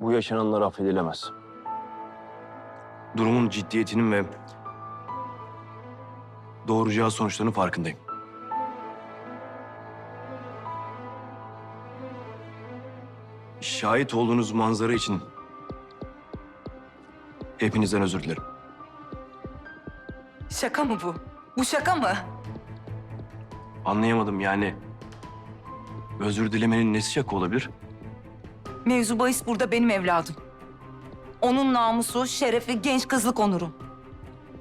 Bu yaşananlar affedilemez. Durumun ciddiyetinin ve doğuracağı sonuçların farkındayım. Şahit olduğunuz manzara için hepinizden özür dilerim. Şaka mı bu? Bu şaka mı? Anlayamadım yani. Özür dilemenin nesi şaka olabilir? Mevzu bahis burada benim evladım. Onun namusu, şerefi, genç kızlık onuru.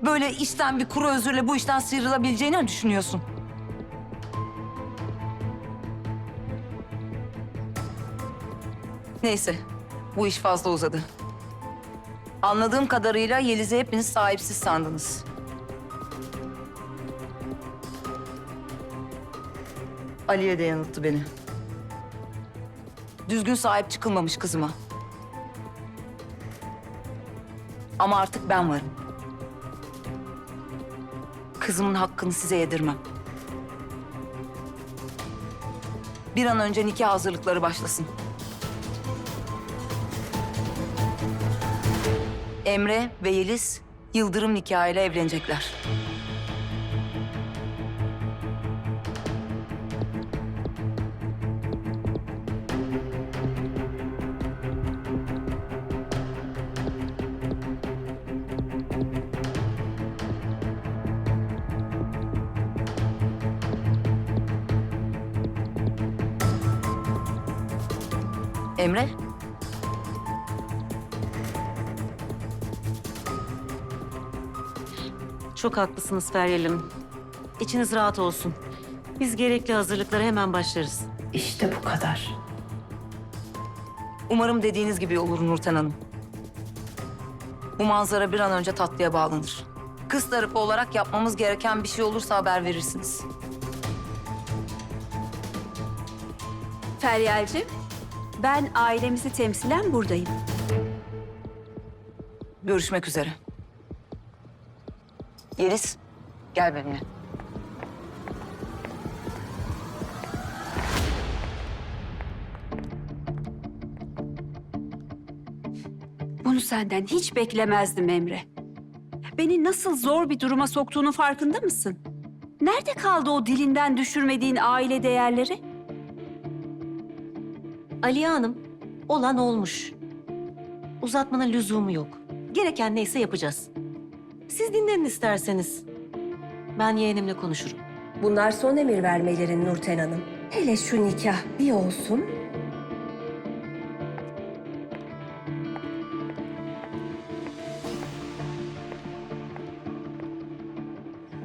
Böyle işten bir kuru özürle bu işten sıyrılabileceğini düşünüyorsun? Neyse, bu iş fazla uzadı. Anladığım kadarıyla Yeliz'i hepiniz sahipsiz sandınız. Aliye de yanılttı beni. Düzgün sahip çıkılmamış kızıma. Ama artık ben varım. Kızımın hakkını size yedirmem. Bir an önce nikah hazırlıkları başlasın. Emre ve Yeliz Yıldırım nikahıyla evlenecekler. Emre, Çok haklısınız Feryal Hanım. İçiniz rahat olsun. Biz gerekli hazırlıklara hemen başlarız. İşte bu kadar. umarım dediğiniz gibi olur Nurten Hanım. Bu manzara bir an önce tatlıya bağlanır. Kız tarafı olarak yapmamız gereken bir şey olursa haber verirsiniz. Feryal'cim, ben ailemizi temsilen buradayım. Görüşmek üzere. Yeliz, gel benimle. Bunu senden hiç beklemezdim Emre. Beni nasıl zor bir duruma soktuğunun farkında mısın? Nerede kaldı o dilinden düşürmediğin aile değerleri? Aliye Hanım, olan olmuş. Uzatmanın lüzumu yok. Gereken neyse yapacağız. Siz dinlenin isterseniz. Ben yeğenimle konuşurum. Bunlar son emir vermelerin Nurten Hanım. Hele şu nikah bir olsun.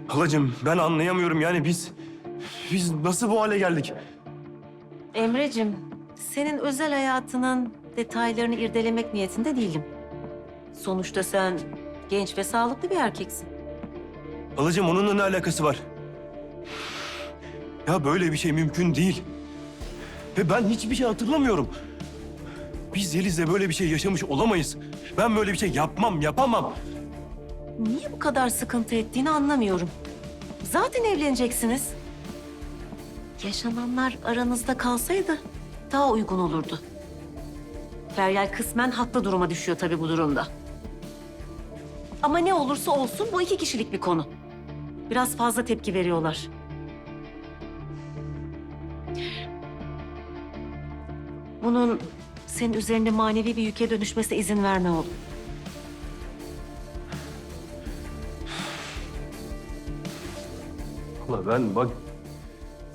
Halacığım ben anlayamıyorum yani biz... Biz nasıl bu hale geldik? Emre'cim, senin özel hayatının detaylarını irdelemek niyetinde değilim. Sonuçta sen genç ve sağlıklı bir erkeksin. Halacığım onunla ne alakası var? Ya böyle bir şey mümkün değil. Ve ben hiçbir şey hatırlamıyorum. Biz Yeliz'le böyle bir şey yaşamış olamayız. Ben böyle bir şey yapmam, yapamam. Niye bu kadar sıkıntı ettiğini anlamıyorum. Zaten evleneceksiniz. Yaşananlar aranızda kalsaydı daha uygun olurdu. Feryal kısmen haklı duruma düşüyor tabii bu durumda. Ama ne olursa olsun bu iki kişilik bir konu. Biraz fazla tepki veriyorlar. Bunun senin üzerinde manevi bir yüke dönüşmesine izin verme oğlum. Hala ben bak...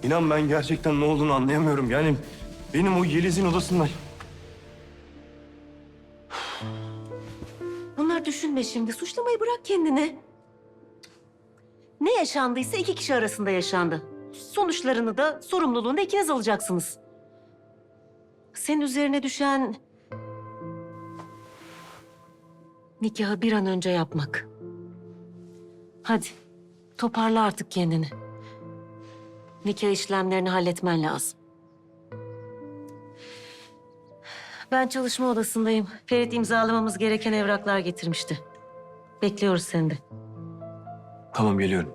inan ben gerçekten ne olduğunu anlayamıyorum. Yani benim o Yeliz'in odasında... Bunları düşünme şimdi. Suçlamayı bırak kendini. Ne yaşandıysa iki kişi arasında yaşandı. Sonuçlarını da sorumluluğunu da ikiniz alacaksınız. Senin üzerine düşen... Nikahı bir an önce yapmak. Hadi toparla artık kendini. Nikah işlemlerini halletmen lazım. Ben çalışma odasındayım. Ferit imzalamamız gereken evraklar getirmişti. Bekliyoruz seni de. Tamam geliyorum.